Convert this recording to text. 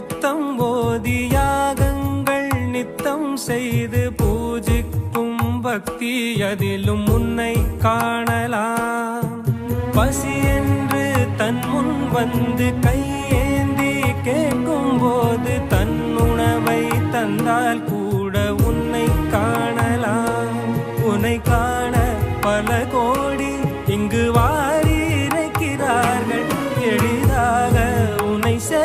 முத்தம் ஓதி யாகங்கள் நித்தம் செய்து பூஜிக்கும் பக்தி அதிலும் உன்னை காணலாம். பசி என்று தன் முன் வந்து கையேந்தி கேட்கும் போது தன் உணவை தந்தால் கூட உன்னை காணலாம். உன்னை காண பல கோடி இங்கு வாரி இருக்கிறார்கள் எளிதாக உன்னை சே